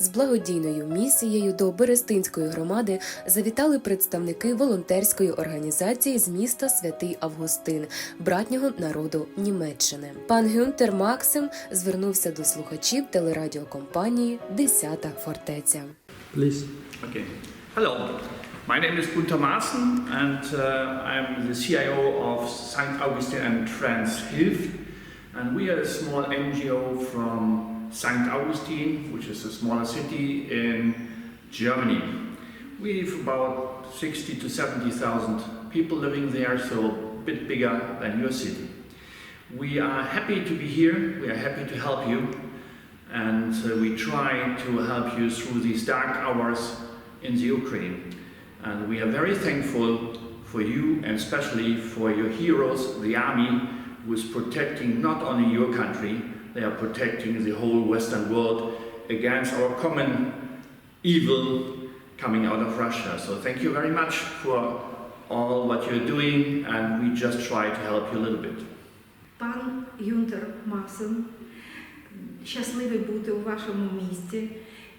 З благодійною місією до Берестинської громади завітали представники волонтерської організації з міста Святий Августин, братнього народу Німеччини. Пан Гюнтер Максим звернувся до слухачів телерадіокомпанії Десята фортеця. Please. Okay. Hello. My name is Gunter Maaßen and uh, I'm the CIO of St. Augustine and Trans Hilf. And we are a small NGO from St. Augustine, which is a smaller city in Germany. We've about 60 to 70,000 people living there, so a bit bigger than your city. We are happy to be here. We are happy to help you. And uh, we try to help you through these dark hours in the Ukraine. And we are very thankful for you and especially for your heroes, the army, who is protecting not only your country, they are protecting the whole Western world against our common evil coming out of Russia. So thank you very much for all what you're doing, and we just try to help you a little bit. Пан Юнтер Масен, щасливий бути у вашому місті.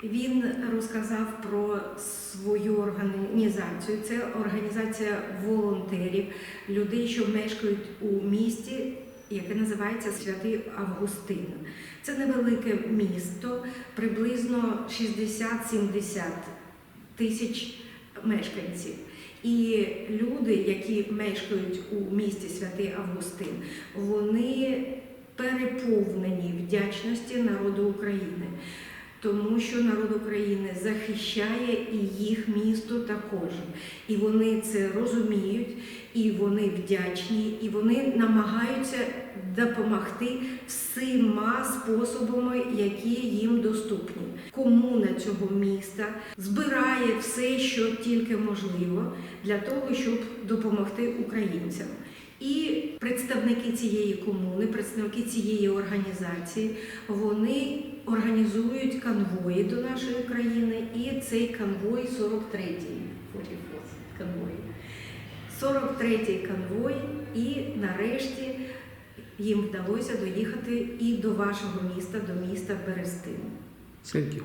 Він розказав про свою організацію. Це організація волонтерів, людей, що мешкають у місті, Яке називається Святий Августин. Це невелике місто, приблизно 60-70 тисяч мешканців. І люди, які мешкають у місті Святий Августин, вони переповнені вдячності народу України, тому що народ України захищає і їх місто також. І вони це розуміють, і вони вдячні, і вони намагаються допомогти всіма способами, які їм доступні. Комуна цього міста збирає все, що тільки можливо, для того, щоб допомогти українцям. І представники цієї комуни, представники цієї організації, вони організують конвої до нашої країни, і цей конвой 43-й 43-й конвой, і нарешті їм вдалося доїхати і до вашого міста, до міста Берестин. Thank.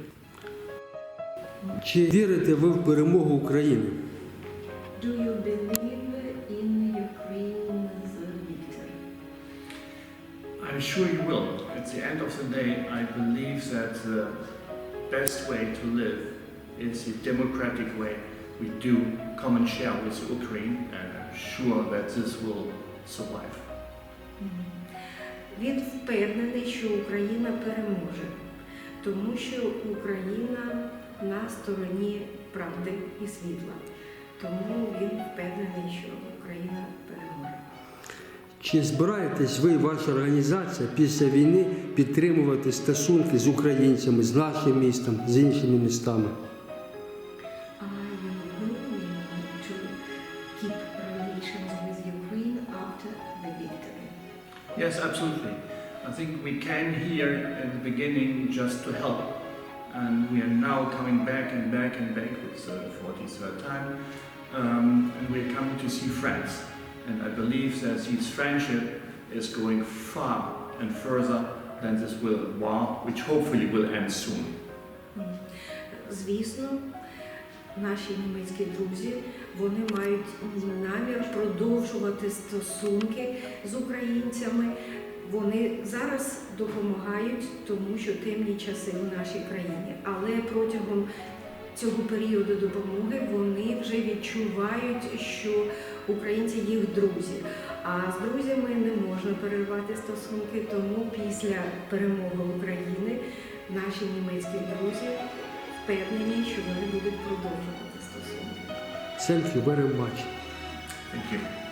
Чи вірите ви в перемогу України? Do you believe sure you will. At the end of the day, I believe that the best way to live is the democratic way we do common share with Ukraine, and I'm sure that this will survive. Він впевнений, що Україна переможе, тому що Україна на стороні правди і світла. Тому він впевнений, що Україна переможе. Чи збираєтесь ви, ваша організація, після війни підтримувати стосунки з українцями, з нашим містом, з іншими містами? With? Yes, absolutely. I think we came here in the beginning just to help, and we are now coming back and back and back. It's the 43rd time, um, and we're coming to see friends. And I believe that this friendship is going far and further than this will war, which hopefully will end soon. Звісно, наші німецькі друзі вони мають намір продовжувати стосунки з українцями. Вони зараз допомагають, тому що темні часи в нашій країні. Але протягом цього періоду допомоги вони вже відчувають, що українці їх друзі. А з друзями не можна перервати стосунки, тому після перемоги України наші німецькі друзі впевнені, що вони будуть продовжувати стосунки. Thank you very much. Thank you.